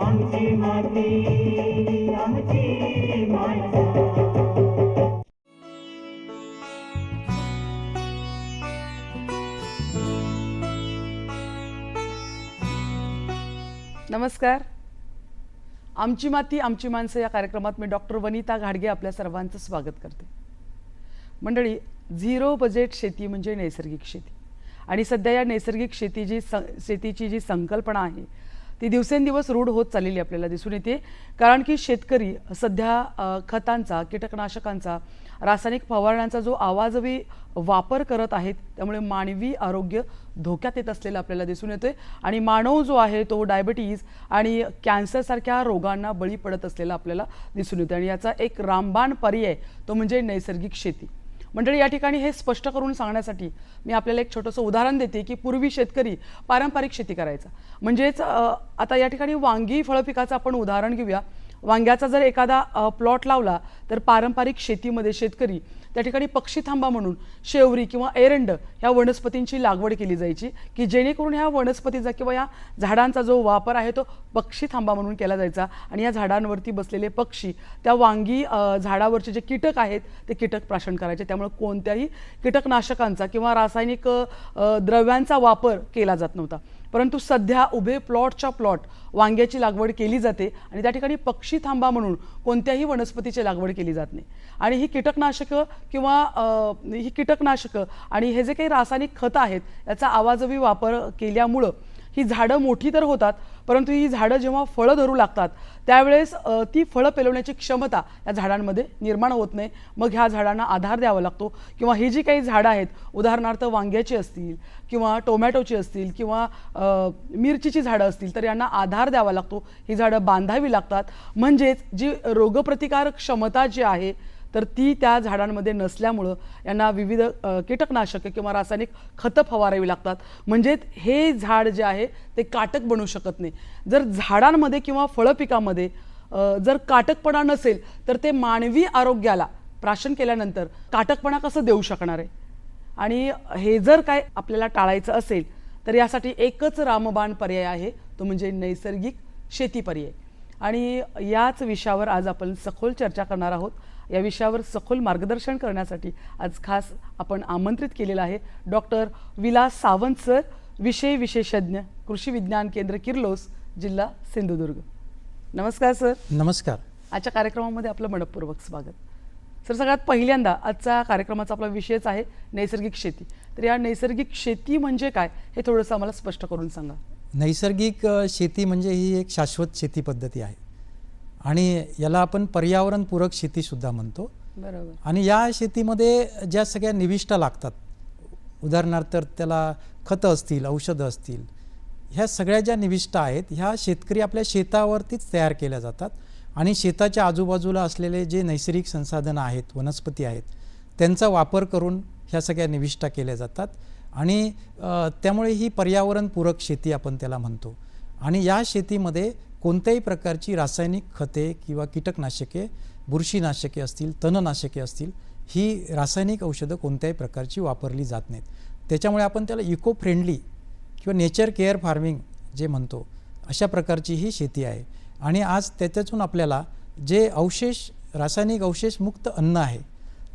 आमची माती आमची नमस्कार. आमची माती आमची माणसं या कार्यक्रमात मी डॉक्टर वनिता घाडगे आपल्या सर्वांचं स्वागत करते. मंडळी झिरो बजेट शेती म्हणजे नैसर्गिक शेती. आणि सध्या या नैसर्गिक शेती जी स शेतीची जी संकल्पना आहे ती दिवसेंदिवस रूढ होत चाललेली आपल्याला दिसून येते. कारण की शेतकरी सध्या खतांचा कीटकनाशकांचा रासायनिक फवारण्यांचा जो आवाजवी वापर करत आहेत त्यामुळे मानवी आरोग्य धोक्यात येत असलेलं आपल्याला दिसून येतोय. आणि मानव जो आहे तो डायबिटीज आणि कॅन्सरसारख्या रोगांना बळी पडत असलेला आपल्याला दिसून येतो आणि याचा एक रामबाण पर्याय तो म्हणजे नैसर्गिक शेती. मंडळी या ठिकाणी हे स्पष्ट करून सांगण्यासाठी मी आपल्याला एक छोटंसं उदाहरण देते की पूर्वी शेतकरी पारंपरिक शेती करायचा. म्हणजेच आता या ठिकाणी वांगी फळपिकाचं आपण उदाहरण घेऊया. वांग्याचा जर एखादा प्लॉट लावला तर पारंपरिक शेतीमध्ये शेतकरी त्या ठिकाणी पक्षी थांबा म्हणून शेवरी किंवा एरंड ह्या वनस्पतींची लागवड केली जायची की जेणेकरून ह्या वनस्पतीचा किंवा या झाडांचा जो वापर आहे तो पक्षी थांबा म्हणून केला जायचा. आणि या झाडांवरती बसलेले पक्षी त्या वांगी झाडावरचे जे कीटक आहेत ते कीटक प्राशन करायचे. त्यामुळे कोणत्याही कीटकनाशकांचा किंवा रासायनिक द्रव्यांचा वापर केला जात नव्हता. परंतु सध्या उभे प्लॉटच्या प्लॉट वांग्याची लागवड केली जाते आणि त्या ठिकाणी पक्षी थांबा म्हणून कोणत्याही वनस्पतीची लागवड केली जात नाही. आणि ही कीटकनाशकं किंवा ही कीटकनाशकं आणि हे जे काही रासायनिक खतं आहेत याचा आवाजवी वापर केल्यामुळं ही झाडं मोठी तर होतात परंतु ही झाडं जेव्हा फळं धरू लागतात त्यावेळेस ती फळं पेलवण्याची क्षमता या झाडांमध्ये निर्माण होत नाही. मग ह्या झाडांना आधार द्यावा लागतो किंवा ही जी काही झाडं आहेत उदाहरणार्थ वांग्याची असतील किंवा टोमॅटोची असतील किंवा मिरचीची झाडं असतील तर यांना आधार द्यावा लागतो. ही झाडं बांधावी लागतात. म्हणजेच जी रोगप्रतिकारक क्षमता जी आहे तर ती त्या झाडांमध्ये नसल्यामुळं यांना विविध कीटकनाशकं किंवा रासायनिक खतं फवारावी लागतात. म्हणजेच हे झाड जे आहे ते काटक बनू शकत नाही. जर झाडांमध्ये किंवा फळपिकामध्ये जर काटकपणा नसेल तर ते मानवी आरोग्याला प्राशन केल्यानंतर काटकपणा कसं देऊ शकणार आहे? आणि हे जर काय आपल्याला टाळायचं असेल तर यासाठी एकच रामबाण पर्याय आहे तो म्हणजे नैसर्गिक शेती पर्याय. आणि याच विषयावर आज आपण सखोल चर्चा करणार आहोत. या विषयावर सखोल मार्गदर्शन करण्यासाठी आज खास आपण आमंत्रित केलेलं आहे. डॉक्टर विलास सावंत सर विषय विशेषज्ञ कृषी विज्ञान केंद्र किर्लोस जिल्हा सिंधुदुर्ग. नमस्कार सर. नमस्कार. आजच्या कार्यक्रमामध्ये आपलं मनपूर्वक स्वागत. सर सगळ्यात पहिल्यांदा आजचा कार्यक्रमाचा आपला विषयच आहे नैसर्गिक शेती. तर या नैसर्गिक शेती म्हणजे काय हे थोडंसं आम्हाला स्पष्ट करून सांगा. नैसर्गिक शेती म्हणजे ही एक शाश्वत शेती पद्धती आहे. आणि याला आपण पर्यावरणपूरक शेतीसुद्धा म्हणतो. बरोबर. आणि या शेतीमध्ये ज्या सगळ्या निविष्ठा लागतात उदाहरणार्थ त्याला खतं असतील औषधं असतील ह्या सगळ्या ज्या निविष्ठा आहेत ह्या शेतकरी आपल्या शेतावरतीच तयार केल्या जातात. आणि शेताच्या आजूबाजूला असलेले जे नैसर्गिक संसाधनं आहेत वनस्पती आहेत त्यांचा वापर करून ह्या सगळ्या निविष्ठा केल्या जातात. आणि त्यामुळे ही पर्यावरणपूरक शेती आपण त्याला म्हणतो. आणि या शेतीमध्ये कोणत्याही प्रकारची रासायनिक खते किंवा कीटकनाशके बुरशीनाशके असतील तणनाशके असतील ही रासायनिक औषधं कोणत्याही प्रकारची वापरली जात नाहीत. त्याच्यामुळे आपण त्याला इको फ्रेंडली किंवा नेचर केअर फार्मिंग जे म्हणतो अशा प्रकारची ही शेती आहे. आणि आज त्याच्यातून आपल्याला जे अवशेष रासायनिक अवशेष मुक्त अन्न आहे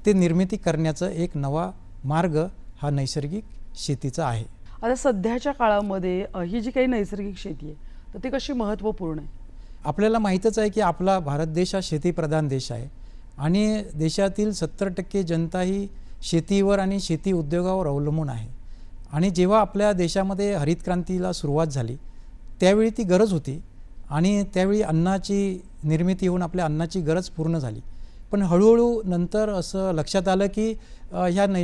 ते निर्मिती करण्याचं एक नवा मार्ग हा नैसर्गिक शेतीचा आहे. आता सध्याच्या काळामध्ये ही जी काही नैसर्गिक शेती आहे तर ती कशी महत्त्वपूर्ण आहे? आपल्याला माहीतच आहे की आपला भारत देश हा शेतीप्रधान देश आहे. आणि देशातील सत्तर टक्के जनता ही शेतीवर आणि शेती उद्योगावर अवलंबून आहे. आणि जेव्हा आपल्या देशामध्ये हरित क्रांतीला सुरुवात झाली त्यावेळी ती गरज होती. आणि त्यावेळी अन्नाची निर्मिती होऊन आपल्या अन्नाची गरज पूर्ण झाली. पण हळूहळू नंतर असं लक्षात आलं की ह्या नै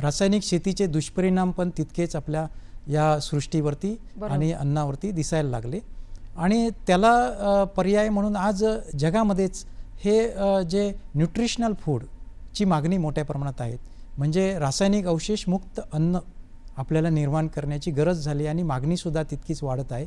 रासायनिक शेतीचे दुष्परिणाम पण तितकेच आपल्या या सृष्टीवरती. आणि अन्नावरती दिसायला लागले. आणि त्याला पर्याय म्हणून आज जगामध्येच हे जे न्यूट्रिशनल फूडची मागणी मोठ्या प्रमाणात आहेत म्हणजे रासायनिक अवशेष मुक्त अन्न आपल्याला निर्माण करण्याची गरज झाली आणि मागणीसुद्धा तितकीच वाढत आहे.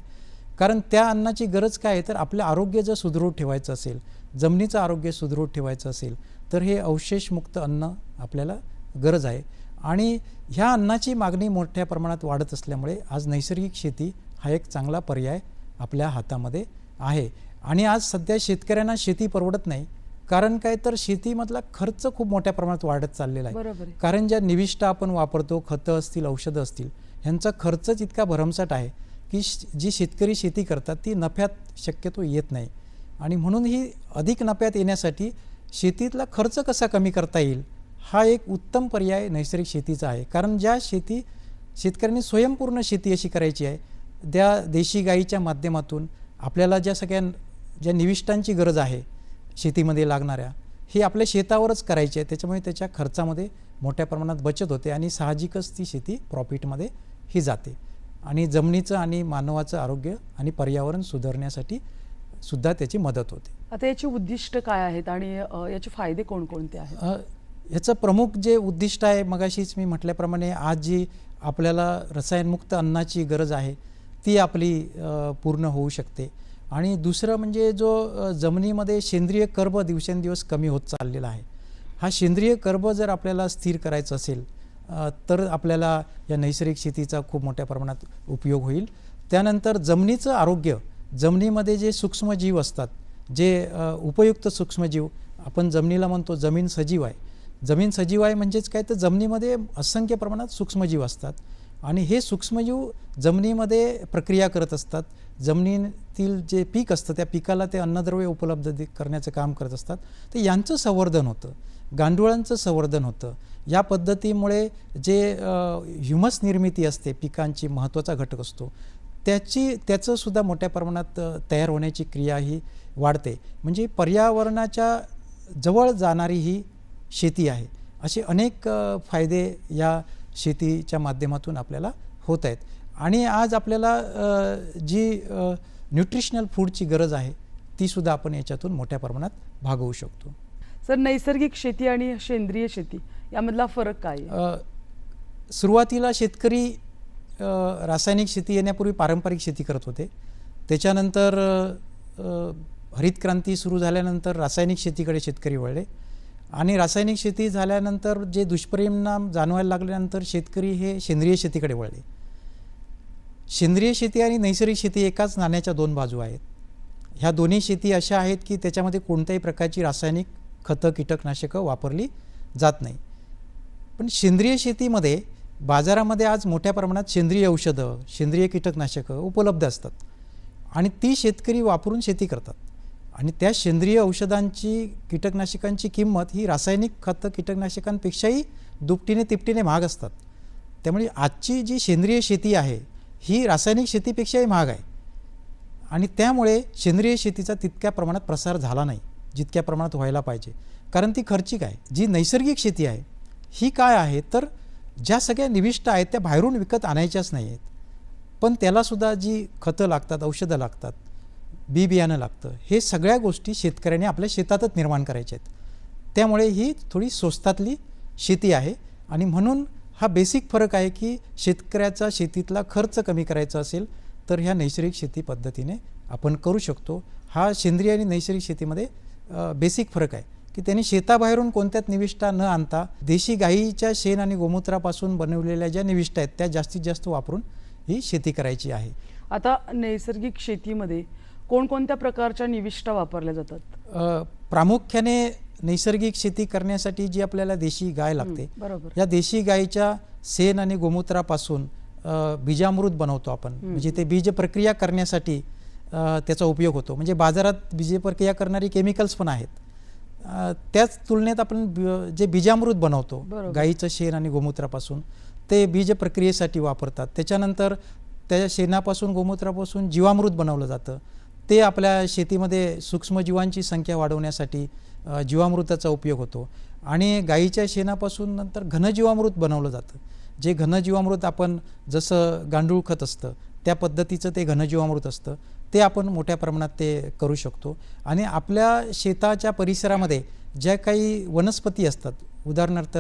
कारण त्या अन्नाची गरज काय आहे? तर आपलं आरोग्य जर सुदृढ ठेवायचं असेल जमिनीचं आरोग्य सुदृढ ठेवायचं असेल तर हे अवशेषमुक्त अन्न आपल्याला गरज आहे. आणि ह्या अन्नाची मागणी मोठ्या प्रमाणात वाढत असल्यामुळे आज नैसर्गिक शेती हा एक चांगला पर्याय आपल्या हातामध्ये आहे. आणि आज सध्या शेतकऱ्यांना शेती परवडत नाही कारण काय तर शेतीमधला खर्च खूप मोठ्या प्रमाणात वाढत चाललेला आहे. कारण ज्या निविष्ठा आपण वापरतो खतं असतील औषधं असतील ह्यांचा खर्चच इतका भरमसाठ आहे की श- जी शेतकरी शेती करतात ती नफ्यात शक्यतो येत नाही. आणि म्हणून ही अधिक नफ्यात येण्यासाठी शेतीतला खर्च कसा कमी करता येईल हा एक उत्तम पर्याय नैसर्गिक शेतीचा आहे. कारण ज्या शेती शेतकऱ्यांनी स्वयंपूर्ण शेती अशी करायची आहे त्या देशी गाईच्या माध्यमातून आपल्याला ज्या सगळ्या ज्या निविष्ठांची गरज आहे शेतीमध्ये लागणाऱ्या ही आपल्या शेतावरच करायची आहे. त्याच्यामुळे त्याच्या खर्चामध्ये मोठ्या प्रमाणात बचत होते आणि साहजिकच ती शेती प्रॉफिटमध्ये ही जाते. आणि जमिनीचं आणि मानवाचं आरोग्य आणि पर्यावरण सुधारण्यासाठी सुद्धा त्याची मदत होते. आता याची उद्दिष्ट काय आहेत आणि याचे फायदे कोणकोणते आहेत? ह्याचं प्रमुख जे उद्दिष्ट आहे मगाशीच मी म्हटल्याप्रमाणे आज जी आपल्याला रसायनमुक्त अन्नाची गरज आहे ती आपली पूर्ण होऊ शकते. आणि दुसरं म्हणजे जो जमिनीमध्ये सेंद्रिय कर्ब दिवसेंदिवस कमी होत चाललेला आहे. हा सेंद्रिय कर्ब जर आपल्याला स्थिर करायचं असेल तर आपल्याला या नैसर्गिक शेतीचा खूप मोठ्या प्रमाणात उपयोग होईल. त्यानंतर जमिनीचं आरोग्य जमिनीमध्ये जे सूक्ष्मजीव असतात जे उपयुक्त सूक्ष्मजीव आपण जमिनीला म्हणतो जमीन सजीव आहे जमीन सजीव आहे म्हणजेच काय? तर जमिनीमध्ये असंख्य प्रमाणात सूक्ष्मजीव असतात. आणि हे सूक्ष्मजीव जमिनीमध्ये प्रक्रिया करत असतात. जमिनीतील जे पीक असतं त्या पिकाला ते अन्नद्रव्य उपलब्ध करण्याचं काम करत असतात. तर यांचं संवर्धन होतं. गांडुळांचं संवर्धन होतं. या पद्धतीमुळे जे ह्युमस निर्मिती असते पिकांची महत्त्वाचा घटक असतो. त्याची त्याचंसुद्धा मोठ्या प्रमाणात तयार होण्याची क्रिया ही वाढते. म्हणजे पर्यावरणाच्या जवळ जाणारी ही शेती आहे. असे अनेक फायदे या शेतीच्या माध्यमातून आपल्याला होत आहेत. आणि आज आपल्याला जी न्यूट्रिशनल फूडची गरज आहे तीसुद्धा आपण याच्यातून मोठ्या प्रमाणात भागवू शकतो. सर नैसर्गिक शेती आणि सेंद्रिय शेती यामधला फरक काय सुरुवातीला शेतकरी रासायनिक शेती येण्यापूर्वी पारंपरिक शेती करत होते. त्याच्यानंतर हरित क्रांती सुरू झाल्यानंतर रासायनिक शेतीकडे शेतकरी वळले. आणि रासायनिक शेती झाल्यानंतर जे दुष्परिणाम जाणवायला लागल्यानंतर शेतकरी हे सेंद्रिय शेतीकडे वळले. सेंद्रिय शेती आणि नैसर्गिक शेती एकाच नाण्याच्या दोन बाजू आहेत. ह्या दोन्ही शेती अशा आहेत की त्याच्यामध्ये कोणत्याही प्रकारची रासायनिक खतं कीटकनाशकं वापरली जात नाही. पण सेंद्रिय शेतीमध्ये बाजारामध्ये आज मोठ्या प्रमाणात सेंद्रिय औषधं सेंद्रिय कीटकनाशकं उपलब्ध असतात. आणि ती शेतकरी वापरून शेती करतात. आणि त्या सेंद्रिय औषधांची कीटकनाशकांची किंमत ही रासायनिक खतं कीटकनाशकांपेक्षाही दुपटीने तिपटीने महाग असतात. त्यामुळे आजची जी सेंद्रिय शेती आहे ही रासायनिक शेतीपेक्षाही महाग आहे. आणि त्यामुळे सेंद्रिय शेतीचा तितक्या प्रमाणात प्रसार झाला नाही जितक्या प्रमाणात व्हायला पाहिजे. कारण ती खर्चिक आहे. जी नैसर्गिक शेती आहे ही काय आहे? तर ज्या सगळ्या निविष्ट आहेत त्या बाहेरून विकत आणायच्याच नाही आहेत पण त्यालासुद्धा जी खतं लागतात औषधं लागतात बी बियाणं लागतं हे सगळ्या गोष्टी शेतकऱ्याने आपल्या शेतातच निर्माण करायच्या आहेत. त्यामुळे ही थोडी स्वस्तातली शेती आहे आणि म्हणून हा बेसिक फरक आहे की शेतकऱ्याचा शेतीतला खर्च कमी करायचा असेल तर ह्या नैसर्गिक शेती पद्धतीने आपण करू शकतो. हा सेंद्रिय आणि नैसर्गिक शेतीमध्ये बेसिक फरक आहे की त्यांनी शेताबाहेरून कोणत्याच निविष्ठा न आणता देशी गाईच्या शेण आणि गोमूत्रापासून बनवलेल्या ज्या निविष्ठा आहेत त्या जास्तीत जास्त वापरून ही शेती करायची आहे. आता नैसर्गिक शेतीमध्ये कोणकोणत्या प्रकारच्या निविष्ठा वापरल्या जातात? प्रामुख्याने नैसर्गिक शेती करण्यासाठी जी आपल्याला देशी गाय लागते बरोबर. या देशी गायीच्या शेण आणि गोमूत्रापासून बीजामृत बनवतो आपण. म्हणजे ते बीज प्रक्रिया करण्यासाठी त्याचा उपयोग होतो. म्हणजे बाजारात बीज प्रक्रिया करणारी केमिकल्स पण आहेत. त्याच तुलनेत आपण जे बीजामृत बनवतो. गाईचं शेण आणि गोमूत्रापासून ते बीज प्रक्रियेसाठी वापरतात. त्याच्यानंतर त्या शेणापासून गोमूत्रापासून जीवामृत बनवलं जातं. ते आपल्या शेतीमध्ये सूक्ष्मजीवांची संख्या वाढवण्यासाठी जीवामृताचा उपयोग होतो. आणि गाईच्या शेणापासून नंतर घनजीवामृत बनवलं जातं. जे घनजीवामृत आपण जसं गांडूळ खत असतं त्या पद्धतीचं ते घनजीवामृत असतं. ते आपण मोठ्या प्रमाणात ते करू शकतो. आणि आपल्या शेताच्या परिसरामध्ये ज्या काही वनस्पती असतात उदाहरणार्थ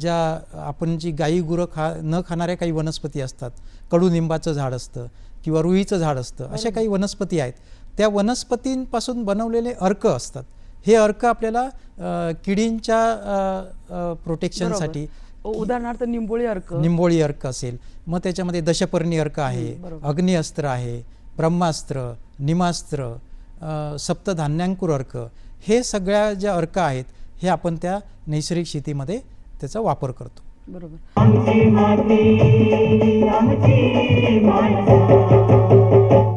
ज्या आपण जी गाई गुरं खा न खाणाऱ्या काही वनस्पती असतात कडुनिंबाचं झाड असतं किंवा रुईचं झाड असतं अशा काही वनस्पती आहेत. त्या वनस्पतींपासून बनवलेले अर्क असतात. हे अर्क आपल्याला किडींच्या प्रोटेक्शनसाठी उदाहरणार्थ निंबोळी अर्क. निंबोळी अर्क असेल. मग त्याच्यामध्ये दशपर्णी अर्क आहे. अग्निअस्त्र आहे ब्रह्मास्त्र निमास्त्र सप्तधान्यांकुर अर्क. हे सगळ्या ज्या अर्क आहेत हे आपण त्या नैसर्गिक शेतीमध्ये त्याचा वापर करतो. बरोबर. आमची माती आमची माणसं.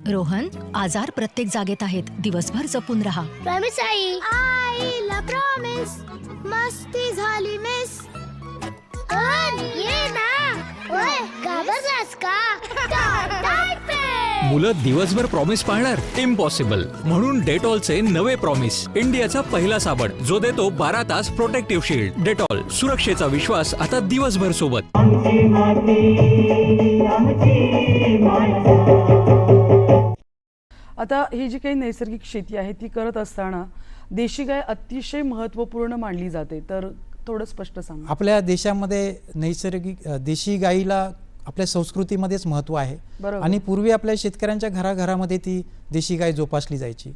रोहन आजार प्रत्येक जागेत आहेत. दिवसभर जपून राहा. प्रॉमिस आई. आईला प्रॉमिस मस्ती झाली मिस ये ना. घाबरलास का मुलं दिवसभर प्रॉमिस पाळणार? इम्पॉसिबल म्हणून डेटॉलचे नवे प्रॉमिस इंडियाचा पहिला साबण. जो देतो बारा तास प्रोटेक्टिव्ह शील्ड डेटॉल सुरक्षेचा विश्वास आता दिवसभर सोबत. आता ही जी काही नैसर्गिक शेती आहे ती करत असताना देशी गाय अतिशय महत्त्वपूर्ण मानली जाते. तर थोडं स्पष्ट सांगा. आपल्या देशामध्ये नैसर्गिक देशी गाईला आपल्या संस्कृतीमध्येच महत्त्व आहे. आणि पूर्वी आपल्या शेतकऱ्यांच्या घराघरामध्ये ती देशी गाय जोपासली जायची.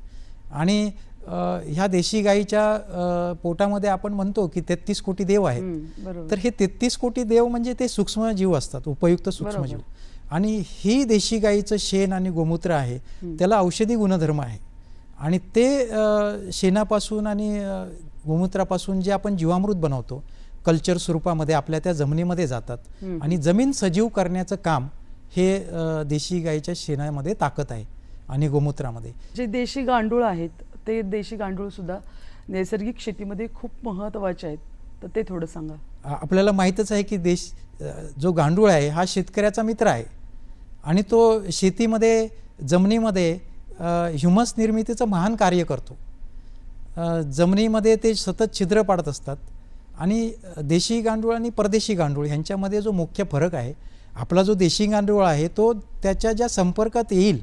आणि ह्या देशी गाईच्या पोटामध्ये आपण म्हणतो की तेहतीस कोटी देव आहेत. तर हे तेहतीस कोटी देव म्हणजे ते सूक्ष्मजीव असतात उपयुक्त सूक्ष्मजीव आणि ही देशी गाईचं शेण आणि गोमूत्र आहे त्याला औषधी गुणधर्म आहे. आणि ते शेणापासून आणि गोमूत्रापासून जे आपण जीवामृत बनवतो कल्चर स्वरूपामध्ये आपल्या त्या जमिनीमध्ये जातात. आणि जमीन सजीव करण्याचं काम हे देशी गाईच्या शेणामध्ये ताकद आहे आणि गोमूत्रामध्ये. जे देशी गांडूळ आहेत ते देशी गांडूळ सुद्धा नैसर्गिक शेतीमध्ये खूप महत्त्वाचे आहेत. तर ते थोडं सांगा. आपल्याला माहीतच आहे की देश जो गांडूळ आहे हा शेतकऱ्याचा मित्र आहे. आणि तो शेतीमध्ये जमिनीमध्ये ह्युमस निर्मितीचं महान कार्य करतो. जमिनीमध्ये ते सतत छिद्र पाडत असतात. आणि देशी गांडूळ आणि परदेशी गांडूळ ह्यांच्यामध्ये जो मुख्य फरक आहे आपला जो देशी गांडूळ आहे तो त्याच्या ज्या संपर्कात येईल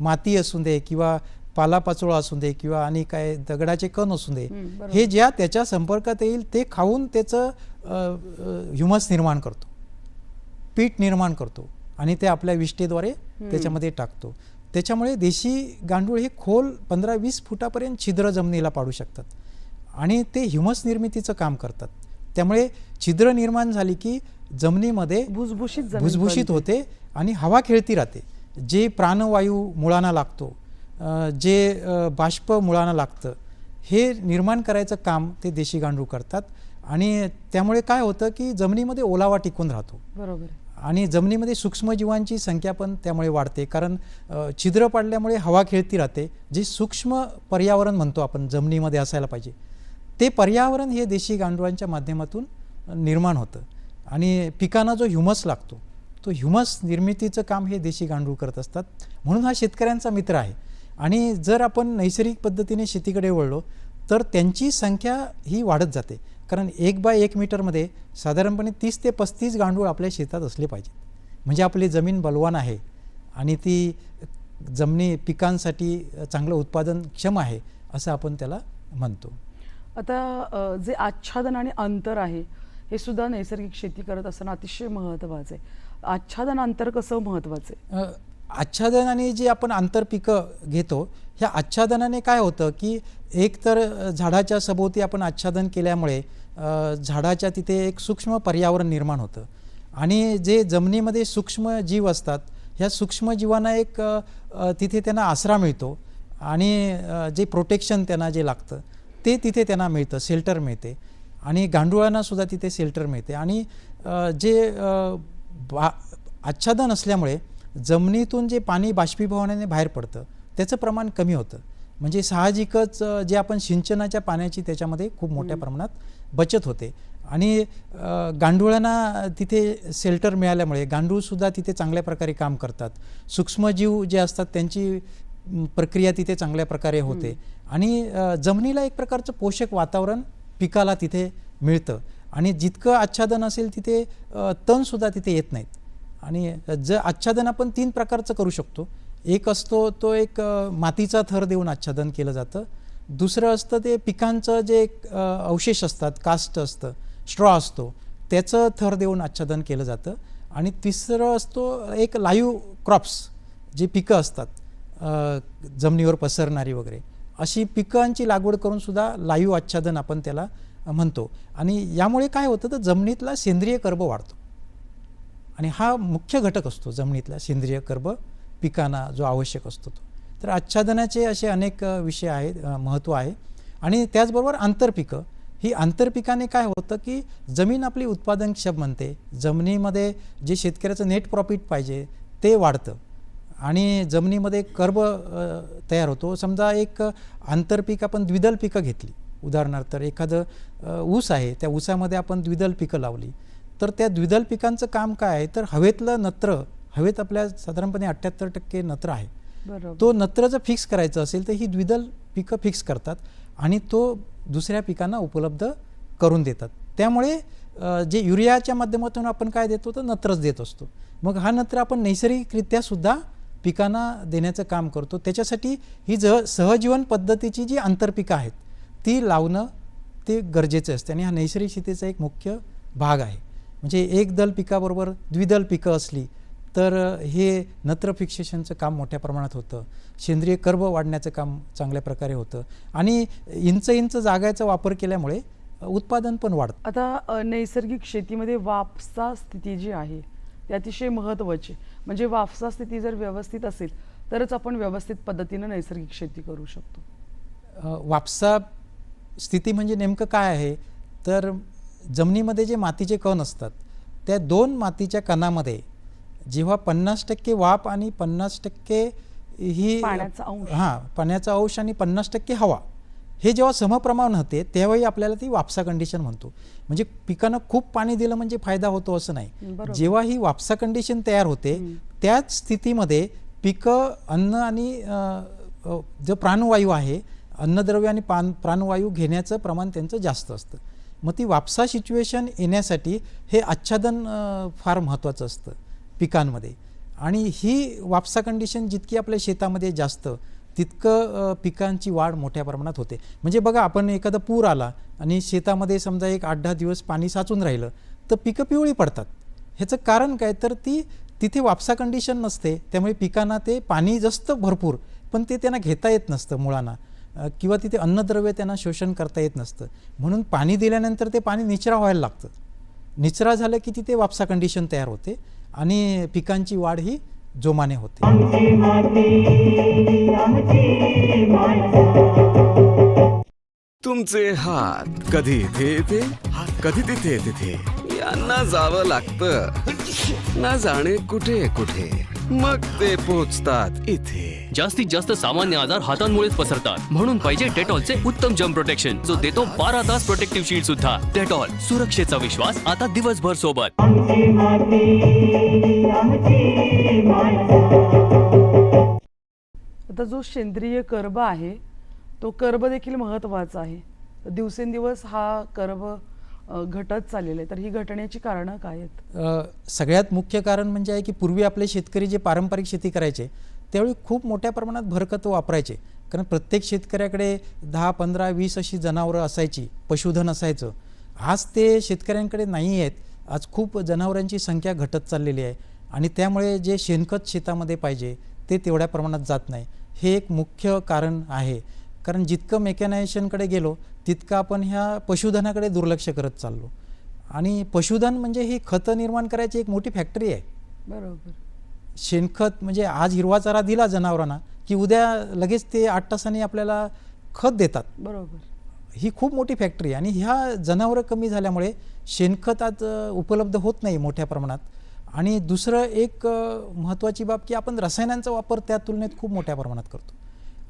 माती असू दे किंवा पालापाचोळा असू दे किंवा आणि काय दगडाचे कण असू दे. हे ज्या त्याच्या संपर्कात येईल ते खाऊन त्याचं ह्युमस निर्माण करतो. पीठ निर्माण करतो आणि ते आपल्या विष्टेद्वारे त्याच्यामध्ये टाकतो. त्याच्यामुळे देशी गांडूळ हे खोल पंधरा वीस फुटापर्यंत छिद्र जमिनीला पाडू शकतात. आणि ते ह्युमस निर्मितीचं काम करतात. त्यामुळे छिद्र निर्माण झाली की जमिनीमध्ये भुसभुशीत जमीन भुसभुशीत. होते आणि हवा खेळती राहते. जे प्राणवायू मुळांना लागतो जे बाष्प मुळांना लागतं हे निर्माण करायचं काम ते देशी गांडूळ करतात. आणि त्यामुळे काय होतं की जमिनीमध्ये ओलावा टिकून राहतो. बरोबर. आणि जमिनीमध्ये सूक्ष्मजीवांची संख्या पण त्यामुळे वाढते. कारण छिद्र पाडल्यामुळे हवा खेळती राहते. जी सूक्ष्म पर्यावरण म्हणतो आपण जमिनीमध्ये असायला पाहिजे. ते पर्यावरण हे देशी गांडुळांच्या माध्यमातून निर्माण होतं. आणि पिकांना जो ह्युमस लागतो तो ह्युमस निर्मितीचं काम हे देशी गांडूळ करत असतात. म्हणून हा शेतकऱ्यांचा मित्र आहे. आणि जर आपण नैसर्गिक पद्धतीने शेतीकडे वळलो तर त्यांची संख्या ही वाढत जाते. कारण एक बाय एक मीटरमध्ये साधारणपणे तीस ते पस्तीस गांडूळ आपल्या शेतात असले पाहिजेत. म्हणजे आपली जमीन बलवान आहे आणि ती जमिनी पिकांसाठी चांगलं उत्पादनक्षम आहे असं आपण त्याला म्हणतो. आता जे आच्छादन आणि अंतर आहे हे सुद्धा नैसर्गिक शेती करत असताना अतिशय महत्त्वाचं आहे. आच्छादन अंतर कसं महत्त्वाचं आहे? आच्छादनाने जे आपण आंतरपिकं घेतो ह्या आच्छादनाने काय होतं की एक तर झाडाच्या सभोवती आपण आच्छादन केल्यामुळे झाडाच्या तिथे एक सूक्ष्म पर्यावरण निर्माण होतं. आणि जे जमिनीमध्ये सूक्ष्म जीव असतात ह्या सूक्ष्म जीवांना एक तिथे त्यांना आसरा मिळतो. आणि जे प्रोटेक्शन त्यांना जे लागतं ते तिथे त्यांना मिळतं शेल्टर मिळते. आणि गांडुळांना सुद्धा तिथे शेल्टर मिळते. आणि जे बा आच्छादन असल्यामुळे जमिनीतून जे पाणी बाष्पीभवनाने बाहेर पडतं त्याचं प्रमाण कमी होतं. म्हणजे साहजिकच जे आपण सिंचनाच्या पाण्याची त्याच्यामध्ये खूप मोठ्या प्रमाणात बचत होते. आणि गांडुळांना तिथे शेल्टर मिळाल्यामुळे गांडूळसुद्धा तिथे चांगल्या प्रकारे काम करतात. सूक्ष्मजीव जे असतात त्यांची प्रक्रिया तिथे चांगल्या प्रकारे होते. आणि जमिनीला एक प्रकारचं पोषक वातावरण पिकाला तिथे मिळतं. आणि जितकं आच्छादन असेल तिथे तणसुद्धा तिथे येत नाहीत. आणि जर आच्छादन आपण तीन प्रकारचं करू शकतो. एक असतो तो एक मातीचा थर देऊन आच्छादन केलं जातं. दुसरं असतं ते पिकांचं जे अवशेष असतात कास्ट असतं स्ट्रॉ असतो त्याचं थर देऊन आच्छादन केलं जातं. आणि तिसरं असतो एक लाईव्ह क्रॉप्स जी पिकं असतात जमिनीवर पसरणारी वगैरे. अशी पिकांची लागवड करूनसुद्धा लाईव्ह आच्छादन आपण त्याला म्हणतो. आणि यामुळे काय होतं तर जमिनीतला सेंद्रिय कर्ब वाढतो. आणि हा मुख्य घटक असतो जमिनीतला सेंद्रिय कर्ब पिकांना जो आवश्यक असतो तो. तर आच्छादनाचे असे अनेक विषय आहेत महत्त्व आहे. आणि त्याचबरोबर आंतरपिकं. ही आंतरपिकाने काय होतं की जमीन आपली उत्पादनक्षम बनते. जमिनीमध्ये जे शेतकऱ्याचं नेट प्रॉफिट पाहिजे ते वाढतं. आणि जमिनीमध्ये कर्ब तयार होतो. समजा एक आंतरपीक आपण द्विदल पिकं घेतली. उदाहरणार्थ एखादं ऊस आहे. त्या ऊसामध्ये आपण द्विदल पिकं लावली. तर त्या द्विदल पिकांचं काम काय आहे? तर हवेतलं नत्र हवेत आपल्या साधारणपणे अठ्ठ्याहत्तर टक्के नत्र आहे. तो नत्र जर फिक्स करायचं असेल तर ही द्विदल पिकं फिक्स करतात आणि तो दुसऱ्या पिकांना उपलब्ध करून देतात. त्यामुळे जे युरियाच्या माध्यमातून आपण काय देतो तर नत्रच देत असतो. मग हा नत्र आपण नैसर्गिकरित्यासुद्धा पिकांना देण्याचं काम करतो. त्याच्यासाठी ही ज सहजीवन पद्धतीची जी आंतरपिकं आहेत ती लावणं ते गरजेचं असते आणि हा नैसर्गिक शेतीचा एक मुख्य भाग आहे. म्हणजे एक दल पिकाबरोबर द्विदल पिकं असली तर हे नत्र फिक्सेशनचं काम मोठ्या प्रमाणात होतं. सेंद्रिय कर्ब वाढण्याचं काम चांगल्या प्रकारे होतं. आणि इंच इंच जागाचा वापर केल्यामुळे उत्पादन पण वाढतं. आता नैसर्गिक शेतीमध्ये वापसा स्थिती जी आहे ती अतिशय महत्त्वाची म्हणजे वापसा स्थिती जर व्यवस्थित असेल तरच आपण व्यवस्थित पद्धतीनं नैसर्गिक शेती करू शकतो. वापसा स्थिती म्हणजे नेमकं काय आहे? तर जमिनीमध्ये जे मातीचे कण असतात त्या दोन मातीच्या कणामध्ये जेव्हा पन्नास टक्के वाप आणि पन्नास टक्के ही. हां पाण्याचा अंश आणि पन्नास टक्के हवा हे जेव्हा समप्रमाण होते तेव्हाही आपल्याला ती वापसा कंडिशन म्हणतो. म्हणजे पिकांना खूप पाणी दिलं म्हणजे फायदा होतो असं नाही. जेव्हा ही वापसा कंडिशन तयार होते त्याच स्थितीमध्ये पिकं अन्न आणि जो प्राणवायू आहे अन्नद्रव्य आणि पान प्राणवायू घेण्याचं प्रमाण त्यांचं जास्त असतं. मग ती वापसा सिच्युएशन येण्यासाठी हे आच्छादन फार महत्त्वाचं असतं. पिकांमध्ये. आणि ही वापसा कंडिशन जितकी आपल्या शेतामध्ये जास्त तितकं पिकांची वाढ मोठ्या प्रमाणात होते. म्हणजे बघा आपण एखादा पूर आला आणि शेतामध्ये समजा एक आठ दहा दिवस पाणी साचून राहिलं तर पिकं पिवळी पडतात. ह्याचं कारण काय? तर ती तिथे वापसा कंडिशन नसते त्यामुळे पिकांना ते पाणी जास्त भरपूर पण ते त्यांना घेता येत नसतं मुळांना. किंवा तिथे अन्नद्रव्य त्यांना शोषण करता येत नसतं. म्हणून पाणी दिल्यानंतर ते पाणी निचरा व्हायला लागतं. निचरा झालं की तिथे वापसा कंडिशन तयार होते. आणि पिकांची वाढ ही जोमाने होते. तुमचे हात कधी इथे येते? कधी तिथे तिथे यांना जावं लागतं. ना जाणे कुठे कुठे? मग ते पोचतात इथे. जास्तीत जास्त सामान्य आजार हातांमुळेच पसरतात. म्हणून पाहिजे डेटॉलचे उत्तम जम प्रोटेक्शन जो देतो बारा तास प्रोटेक्टिव्ह शील्ड सुद्धा. डेटॉल सुरक्षेचा विश्वास आता दिवसभर सोबत. आमची माती आमची माणसं आता जो सेंद्रिय कर्ब आहे तो कर्ब देखील महत्त्वाचा आहे. दिवसेंदिवस हा कर्ब घटत चाललेले. आहे तर ही घटण्याची कारणं काय आहेत? सगळ्यात मुख्य कारण म्हणजे आहे की पूर्वी आपले शेतकरी जे पारंपरिक शेती करायचे त्यावेळी खूप मोठ्या प्रमाणात भरकत वापरायचे. कारण प्रत्येक शेतकऱ्याकडे दहा पंधरा वीस अशी जनावरं असायची पशुधन असायचं. आज ते शेतकऱ्यांकडे नाही आहेत. आज खूप जनावरांची संख्या घटत चाललेली आहे. आणि त्यामुळे जे शेणखत शेतामध्ये पाहिजे ते तेवढ्या प्रमाणात जात नाही. हे एक मुख्य कारण आहे. कारण जितकं मेकॅनायझेशनकडे गेलो तितकं आपण ह्या पशुधनाकडे दुर्लक्ष करत चाललो. आणि पशुधन म्हणजे ही खतं निर्माण करायची एक मोठी फॅक्टरी आहे. बरोबर. शेणखत म्हणजे आज हिरवा चारा दिला जनावरांना की उद्या लगेच ते आठ तासांनी आपल्याला खत देतात. बरोबर. ही खूप मोठी फॅक्टरी आहे. आणि ह्या जनावरं कमी झाल्यामुळे शेणखत आज उपलब्ध होत नाही मोठ्या प्रमाणात. आणि दुसरं एक महत्त्वाची बाब की आपण रसायनांचा वापर त्या तुलनेत खूप मोठ्या प्रमाणात करतो.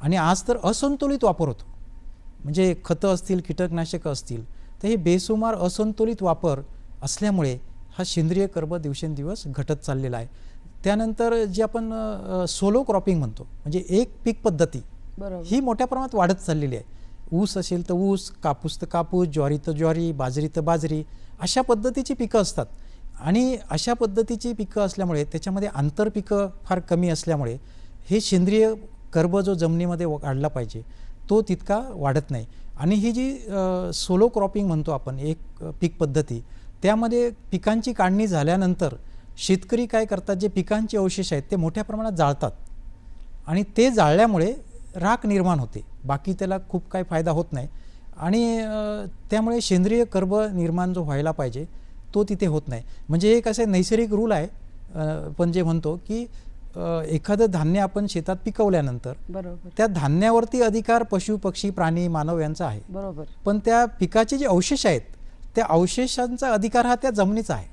आणि आज तर असंतुलित वापर होतो. म्हणजे खतं असतील कीटकनाशकं असतील तर हे बेसुमार असंतुलित वापर असल्यामुळे हा सेंद्रिय कर्ब दिवसेंदिवस घटत चाललेला आहे. त्यानंतर जे आपण सोलो क्रॉपिंग म्हणतो म्हणजे एक पीक पद्धती ही मोठ्या प्रमाणात वाढत चाललेली आहे. ऊस असेल तर ऊस कापूस तर कापूस ज्वारी तर ज्वारी बाजरी तर बाजरी अशा पद्धतीची पिकं असतात. आणि अशा पद्धतीची पिकं असल्यामुळे त्याच्यामध्ये आंतरपिकं फार कमी असल्यामुळे हे सेंद्रिय कर्ब जो जमिनीमध्ये वाढला पाहिजे तो तितका वाढत नाही. आणि ही जी सोलो क्रॉपिंग म्हणतो आपण एक पीक पद्धती त्यामध्ये पिकांची काढणी झाल्यानंतर शेतकरी काय करतात जे पिकांचे अवशेष आहेत ते मोठ्या प्रमाणात जाळतात. आणि ते जाळल्यामुळे राख निर्माण होते. बाकी त्याला खूप काही फायदा होत नाही. आणि त्यामुळे सेंद्रिय कर्ब निर्माण जो व्हायला पाहिजे तो तिथे होत नाही. म्हणजे एक असे नैसर्गिक रूल आहे पण आपण जे म्हणतो की एखादं धान्य आपण शेतात पिकवल्यानंतर बरोबर. त्या धान्यावरती अधिकार पशु पक्षी प्राणी मानव यांचा आहे. बरोबर. पण त्या पिकाचे जे अवशेष आहेत त्या अवशेषांचा अधिकार हा त्या जमिनीचा आहे.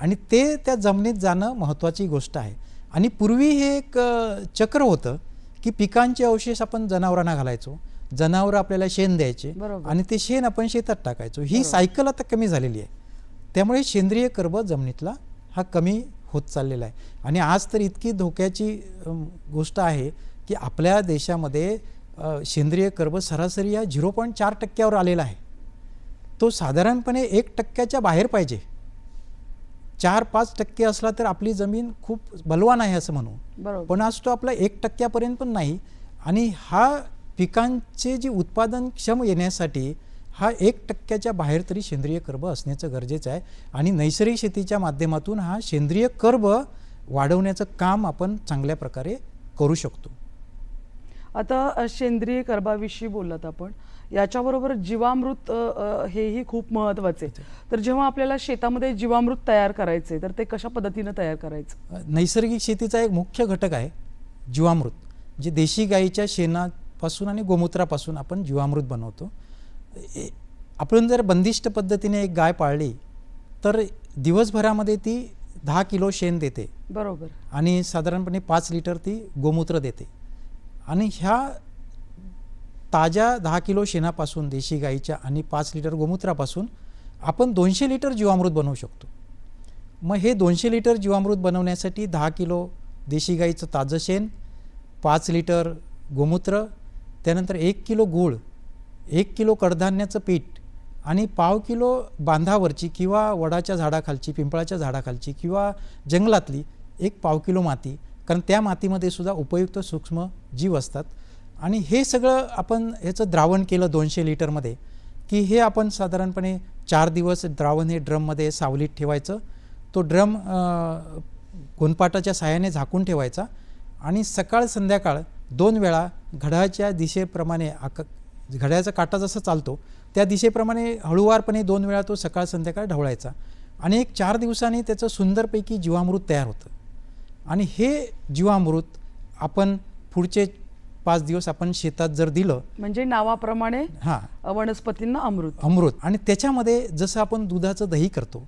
आणि ते त्या जमिनीत जाणं महत्त्वाची गोष्ट आहे. आणि पूर्वी हे एक चक्र होतं की पिकांचे अवशेष आपण जनावरांना घालायचो. जनावरं आपल्याला शेण द्यायचे. आणि ते शेण आपण शेतात टाकायचो. ही सायकल आता कमी झालेली आहे. त्यामुळे सेंद्रिय कर्ब जमिनीतला हा कमी होत चाललेला आहे. आणि आज तर इतकी धोक्याची गोष्ट आहे की आपल्या देशामध्ये सेंद्रिय कर्ब सरासरी या झिरो पॉईंट चार टक्क्यावर आलेला आहे. तो साधारणपणे एक टक्क्याच्या बाहेर पाहिजे. चार पाच टक्के असला तर आपली जमीन खूप बलवान आहे असं म्हणू. पण आज तो आपला एक टक्क्यापर्यंत पण नाही. आणि हा पिकांचे जे उत्पादन क्षम येण्यासाठी हा एक टक्क्याच्या बाहेर तरी सेंद्रिय कर्ब असण्याचं गरजेचं आहे. आणि नैसर्गिक शेतीच्या माध्यमातून हा सेंद्रिय कर्ब वाढवण्याचं काम आपण चांगल्या प्रकारे करू शकतो. आता सेंद्रिय कर्बाविषयी बोललात आपण. याच्याबरोबर जीवामृत हेही खूप महत्त्वाचे तर जेव्हा आपल्याला शेतामध्ये जीवामृत तयार करायचे तर ते कशा पद्धतीनं तयार करायचं? नैसर्गिक शेतीचा एक मुख्य घटक आहे जीवामृत जे देशी गाईच्या शेणापासून आणि गोमूत्रापासून आपण जीवामृत बनवतो. आपण जर बंदिष्ट पद्धतीने एक गाय पाळली तर दिवसभरामध्ये ती दहा किलो शेण देते. बरोबर. आणि साधारणपणे पाच लिटर ती गोमूत्र देते. आणि ह्या ताज्या दहा किलो शेणापासून देशी गाईच्या आणि पाच लिटर गोमूत्रापासून आपण दोनशे लिटर जीवामृत बनवू शकतो. मग हे दोनशे लिटर जीवामृत बनवण्यासाठी दहा किलो देशी गाईचं ताजं शेण पाच लिटर गोमूत्र त्यानंतर एक किलो गूळ एक किलो कडधान्याचं पीठ आणि पाव किलो बांधावरची किंवा वडाच्या झाडाखालची पिंपळाच्या झाडाखालची किंवा जंगलातली एक पाव किलो माती. कारण त्या मातीमध्ये सुद्धा उपयुक्त सूक्ष्म जीव असतात. आणि हे सगळं आपण ह्याचं द्रावण केलं दोनशे लिटरमध्ये की हे आपण साधारणपणे चार दिवस द्रावण हे ड्रममध्ये सावलीत ठेवायचं. तो ड्रम अ, साहाय्याने झाकून ठेवायचा आणि सकाळ संध्याकाळ दोन वेळा घडाच्या दिशेप्रमाणे आक घड्याचा काटा जसा चालतो त्या दिशेप्रमाणे हळूवारपणे दोन वेळा तो सकाळ संध्याकाळ ढवळायचा. आणि एक चार दिवसांनी त्याचं सुंदरपैकी जीवामृत तयार होतं. आणि हे जीवामृत आपण पुढचे पाच दिवस आपण शेतात जर दिलं म्हणजे नावाप्रमाणे हां. वनस्पतींना अमृत. अमृत. आणि त्याच्यामध्ये जसं आपण दुधाचं दही करतो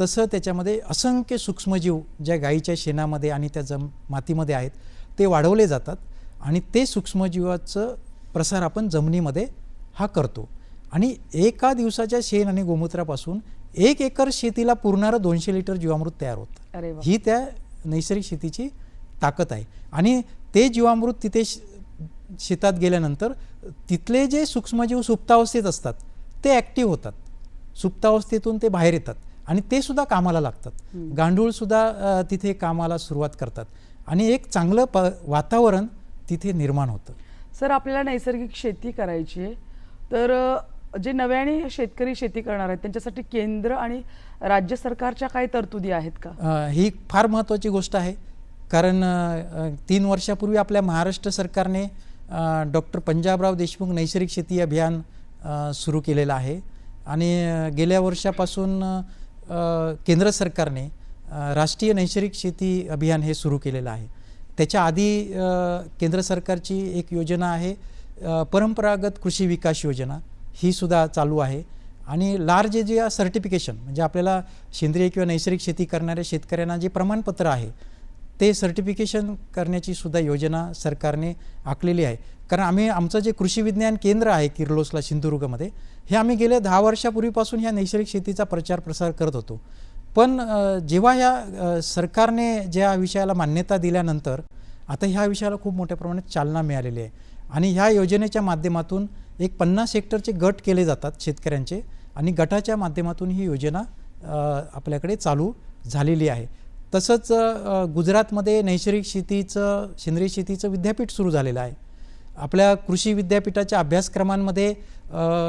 तसं त्याच्यामध्ये असंख्य सूक्ष्मजीव ज्या गाईच्या शेणामध्ये आणि त्या जम मातीमध्ये आहेत ते वाढवले जातात. आणि ते सूक्ष्मजीवाचं प्रसार आपण जमिनीमध्ये हा करतो. आणि एका दिवसाच्या शेण आणि गोमूत्रापासून एक एकर शेतीला पुरणारं दोनशे लिटर जीवामृत तयार होतं. ही त्या नैसर्गिक शेतीची ताकद आहे. आणि ते जीवामृत तिथे श- शेतात गेल्यानंतर तिथले जे सूक्ष्मजीव सुप्तावस्थेत असतात ते ॲक्टिव्ह होतात. सुप्तावस्थेतून ते बाहेर येतात आणि ते सुद्धा कामाला लागतात. गांडूळ सुद्धा अ, तिथे कामाला सुरुवात करतात. आणि एक चांगलं प वातावरण तिथे निर्माण होतं. सर आपल्याला नैसर्गिक शेती करायची आहे. तर जे नव्याने शेतकरी शेती करणार आहेत त्यांच्यासाठी केंद्र आणि राज्य सरकारच्या काही तरतुदी आहेत का? ही फार महत्त्वाची गोष्ट आहे. कारण तीन वर्षापूर्वी आपल्या महाराष्ट्र सरकारने डॉक्टर पंजाबराव देशमुख नैसर्गिक शेती अभियान सुरू केलेलं आहे. आणि गेल्या वर्षापासून केंद्र सरकारने राष्ट्रीय नैसर्गिक शेती अभियान हे सुरू केलेलं आहे. त्याच्या आधी केंद्र सरकारची एक योजना आहे परंपरागत कृषी विकास योजना. ही सुद्धा चालू आहे. आणि लार्ज एरिया सर्टिफिकेशन म्हणजे आपल्याला सेंद्रिय किंवा नैसर्गिक शेती करणाऱ्या शेतकऱ्यांना जे प्रमाणपत्र आहे ते सर्टिफिकेशन करण्याची सुद्धा योजना सरकारने आखलेली आहे. कारण आम्ही आमचं जे कृषी विज्ञान केंद्र आहे किर्लोसला सिंधुदुर्गमध्ये हे आम्ही गेल्या दहा वर्षापूर्वीपासून ह्या नैसर्गिक शेतीचा प्रचार प्रसार करत होतो. पण जेव्हा ह्या सरकारने ज्या विषयाला मान्यता दिल्यानंतर आता ह्या विषयाला खूप मोठ्या प्रमाणात चालना मिळालेली आहे. आणि ह्या योजनेच्या माध्यमातून एक पन्नास हेक्टरचे गट केले जातात शेतकऱ्यांचे आणि गटाच्या माध्यमातून ही योजना आपल्याकडे चालू झालेली आहे. तसंच गुजरातमध्ये नैसर्गिक शेतीचं सेंद्रिय शेतीचं विद्यापीठ सुरू झालेलं आहे. आपल्या कृषी विद्यापीठाच्या अभ्यासक्रमांमध्ये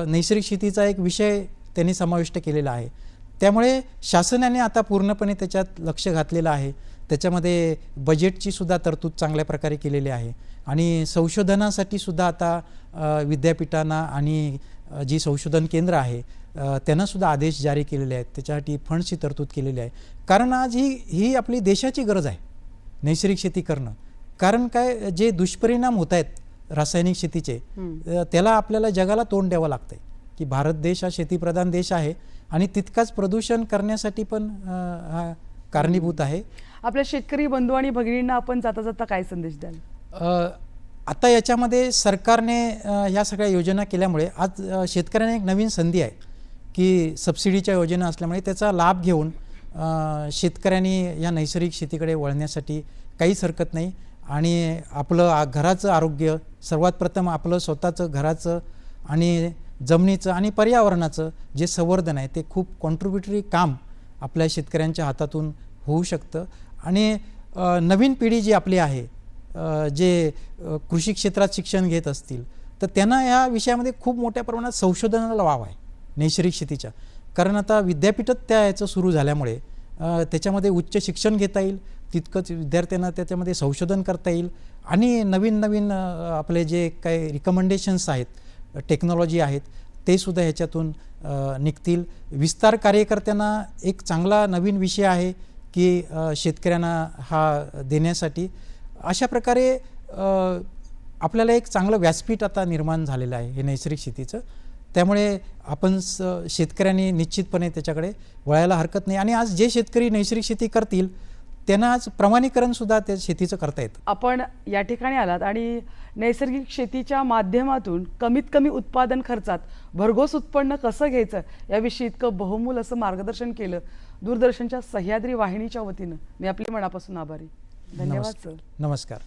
नैसर्गिक शेतीचा एक विषय त्यांनी समाविष्ट केलेला आहे. त्यामुळे शासनाने आता पूर्णपणे त्याच्यात लक्ष घातलेलं आहे. त्याच्यामध्ये बजेटची सुद्धा तरतूद चांगल्या प्रकारे केलेली आहे. आणि संशोधनासाठी सुद्धा आता विद्यापीठांना आणि जी संशोधन केंद्र आहे अ, त्यांना सुद्धा आदेश जारी केलेले आहेत. त्याच्यासाठी फंड्सची तरतूद केलेली आहे. कारण आज ही ही आपली देशाची गरज आहे नैसर्गिक शेती करणं. कारण काय जे दुष्परिणाम होत आहेत रासायनिक शेतीचे त्याला आपल्याला जगाला तोंड द्यावं लागतंय. की भारत देश हा शेतीप्रधान देश आहे. आणि तितकाच प्रदूषण करण्यासाठी पण हा कारणीभूत आहे. आपल्या शेतकरी बंधू आणि भगिनींना आपण जाता जाता काय संदेश द्याल? आता याच्यामध्ये सरकारने ह्या सगळ्या योजना केल्यामुळे आज शेतकऱ्यांना एक नवीन संधी आहे की सबसिडीच्या योजना असल्यामुळे त्याचा लाभ घेऊन शेतकऱ्यांनी या नैसर्गिक शेतीकडे वळण्यासाठी काहीच हरकत नाही. आणि आपलं घराचं आरोग्य सर्वात प्रथम आपलं स्वतःचं घराचं आणि जमिनीचं आणि पर्यावरणाचं जे संवर्धन आहे ते खूप कॉन्ट्रीब्युटरी काम आपल्या शेतकऱ्यांच्या हातातून होऊ शकतं. आणि नवीन पिढी जी आपली आहे जे कृषी क्षेत्रात शिक्षण घेत असतील तर त्यांना या विषयामध्ये खूप मोठ्या प्रमाणात संशोधनाला वाव आहे नैसर्गिक शेतीच्या. कारण आता विद्यापीठच त्या याचं सुरू झाल्यामुळे त्याच्यामध्ये उच्च शिक्षण घेता येईल तितकंच विद्यार्थ्यांना त्याच्यामध्ये संशोधन करता येईल आणि नवीन नवीन आपले जे काही रिकमेंडेशन्स आहेत टेक्नॉलॉजी आहेत ते सुद्धा ह्याच्यातून निघतील. विस्तार कार्यकर्त्यांना एक चांगला नवीन विषय आहे की शेतकऱ्यांना हा देण्यासाठी. अशा प्रकारे आपल्याला एक चांगलं व्यासपीठ आता निर्माण झालेलं आहे हे नैसर्गिक शेतीचं. त्यामुळे आपण स शेतकऱ्यांनी निश्चितपणे त्याच्याकडे वळायला हरकत नाही. आणि आज जे शेतकरी नैसर्गिक शेती करतील त्यांना आज प्रमाणीकरणसुद्धा त्या शेतीचं करता येतं. आपण या ठिकाणी आलात आणि नैसर्गिक शेतीच्या माध्यमातून कमीत कमी उत्पादन खर्चात भरघोस उत्पन्न कसं घ्यायचं याविषयी इतकं बहुमूल असं मार्गदर्शन केलं दूरदर्शनच्या सह्याद्री वाहिनीच्या वतीनं. मी आपली मनापासून आभारी. धन्यवाद नमस्कार. सर. नमस्कार.